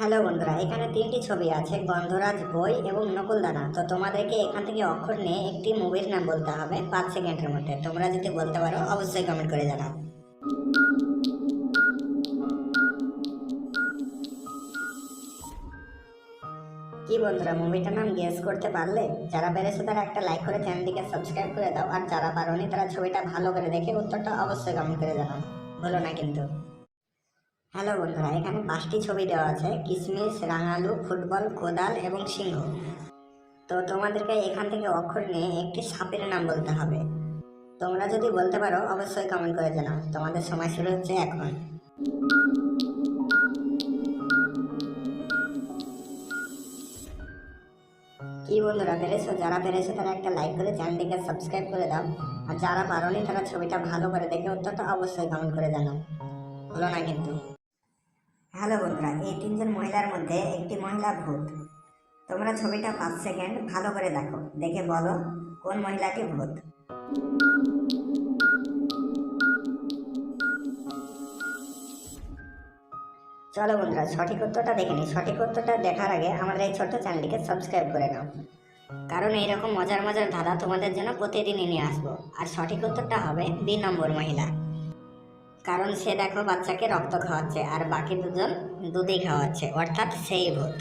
Hello বন্ধুরা, এখানে তিনটি ছবি আছে গন্ধরাজ বই এবং নকুলদানা। তো তোমাদেরকে এখান থেকে অক্ষর নিয়ে একটি মুভির নাম বলতে হবে, পাঁচ সেকেন্ডের মধ্যে। তোমরা যদি বলতে পারো, অবশ্যই কমেন্ট করে জানাও। কি বন্ধুরা মুভিটার নাম গেস করতে পারলে, যারা পেরেছ তারা একটা লাইক করে চ্যানেলটিকে সাবস্ক্রাইব করে দাও, আর যারা পারোনি তারা ছবিটা ভালো করে দেখে উত্তরটা অবশ্যই কমেন্ট করে জানাও। বলো না কিন্তু। হ্যালো বন্ধুরা, এখানে পাঁচটি ছবি দেওয়া আছে। কিশমিশ রাঙালু, ফুটবল, কোদাল এবং সিংহ। তো তোমাদেরকে এখান থেকে অক্ষর নিয়ে একটি সাপের নাম বলতে হবে। তোমরা যদি বলতে পারো, অবশ্যই কমেন্ট করে জানাও। তোমাদের সময় শুরু হচ্ছে এখন। কি বন্ধুরা, পেরেছ? যারা পেরেছ, তারা একটা লাইক করে চ্যানেলটিকে সাবস্ক্রাইব করে দাও। আর যারা পারোনি, তারা ছবিটা ভালো করে দেখে উত্তরটা অবশ্যই কমেন্ট করে জানাও। হলো না কিন্তু। হ্যালো বন্ধুরা, এই তিনজন মহিলার মধ্যে একটি মহিলা ভূত। তোমরা ছবিটা পাঁচ সেকেন্ড ভালো করে দেখো। দেখে বলো কোন মহিলাটি ভূত। চলো বন্ধুরা, সঠিক উত্তরটা দেখে নিই। সঠিক উত্তরটা দেখার আগে আমাদের এই ছোট্ট চ্যানেলটিকে সাবস্ক্রাইব করে নাও। কারণ এইরকম মজার মজার ধাঁধা তোমাদের জন্য প্রতিদিনই নিয়ে আসব। আর সঠিক উত্তরটা হবে দুই নম্বর মহিলা। কারণ সে দেখো বাচ্চাকে রক্ত খাওয়াচ্ছে আর বাকি দুজন দুধই খাওয়াচ্ছে অর্থাৎ সেই ভূত।